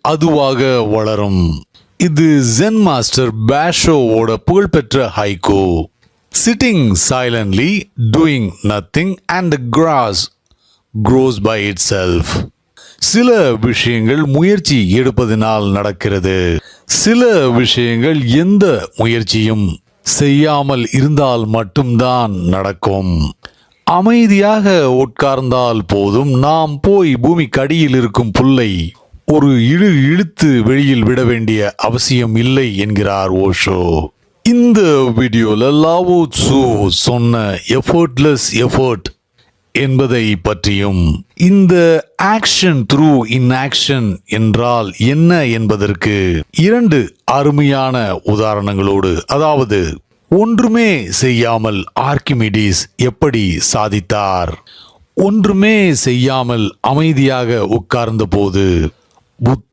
அதுவாக வளரும். இது ஜென் மாஸ்டர் பேஷோவோட புகழ்பெற்ற haiku sitting silently doing nothing and grass by itself சில விஷயங்கள் முயற்சி எடுப்பதனால் நடக்கிறது. சில விஷயங்கள் எந்த முயற்சியும் செய்யாமல் இருந்தால் மட்டும்தான் நடக்கும். அமைதியாக உட்கார்ந்தால் போதும். நாம் போய் பூமிக்கு அடியில் இருக்கும் புல்லை ஒரு இழு இழுத்து வெளியில் விட வேண்டிய அவசியம் இல்லை என்கிறார் ஓஷோ. இந்த வீடியோல லாவோ சூ சொன்ன எஃபர்ட்லெஸ் எஃபர்ட் என்பதை பற்றியும் இந்த ஆக்ஷன் த்ரூ இன் ஆக்ஷன் என்றால் என்ன என்பதற்கு இரண்டு அருமையான உதாரணங்களோடு அதாவது ஒன்றுமே செய்யாமல் ஆர்கிமிடிஸ் எப்படி சாதித்தார்? ஒன்றுமே செய்யாமல் அமைதியாக உட்கார்ந்த போது buddha